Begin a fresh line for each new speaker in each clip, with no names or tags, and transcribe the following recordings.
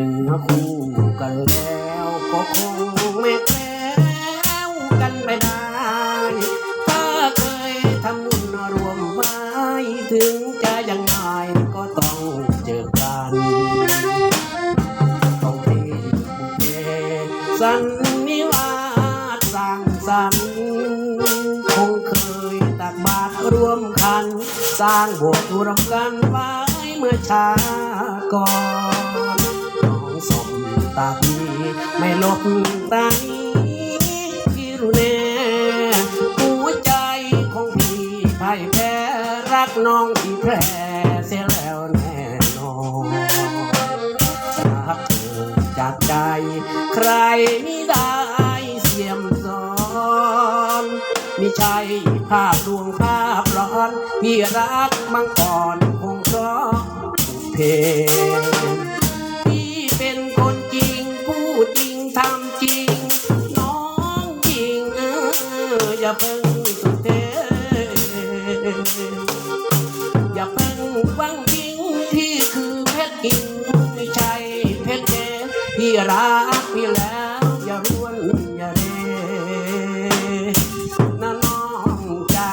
หนึ่งคู่กันแล้วก็คงไม่แล้วกันไม่ได้ถ้าเคยทำบุญรวมไม้ถึงจะยังไงก็ต้องเจอกันต้องเทบุเทสันนิวาสสร้างสรรค์คงเคยตักบาตรรวมคัน สร้างบวชรวมกันไว้เมื่อชาก่อนาพี่ไม่ลบตานี้พี่รู้แน่หัวใจของพี่พ่ายแพ้รักน้องที่แพ้เสียแล้วแน่นอนรักเธอจากใจ ใครไม่ได้เสียมสอนมิใช่ภาพดวงภาพร้อนพี่รักมังก่อนคงเพรา อย่าเพิ่งสุดเทอย่าเพิ่งวังจริงพี่คือเพชรกินไม่ใช่เพชรเจพี่รักพี่แล้วอย่ารวนอย่าเรนะน้องจ๋า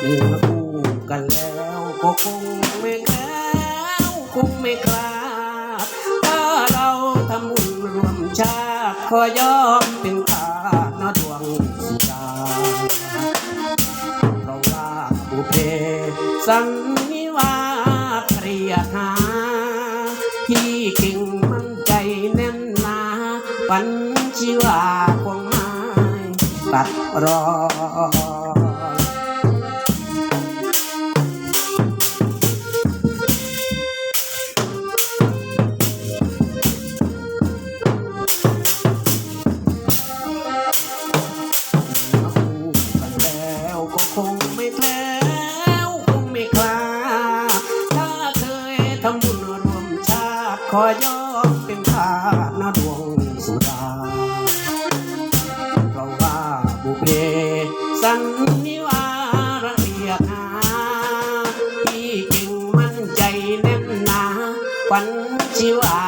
เมื่อคู่กันแล้วก็คงไม่แล้วคงไม่คลาดถ้าเราทำบุญรวมชาติ ขอยอมเป็นทาหนะดวงสุดาเพราะว่าบุพเพสังนิวาสเรียหาพี่เก่งมั่นใจแน่นหนาปันชีวาคงไม่ตัดรอ อยอมเป็นทาสนาดวงสุดาเพราะว่าบุพเพสันนิวาสเรียกหาพี่จึงมั่นใจแน่นหนาฝันชีวา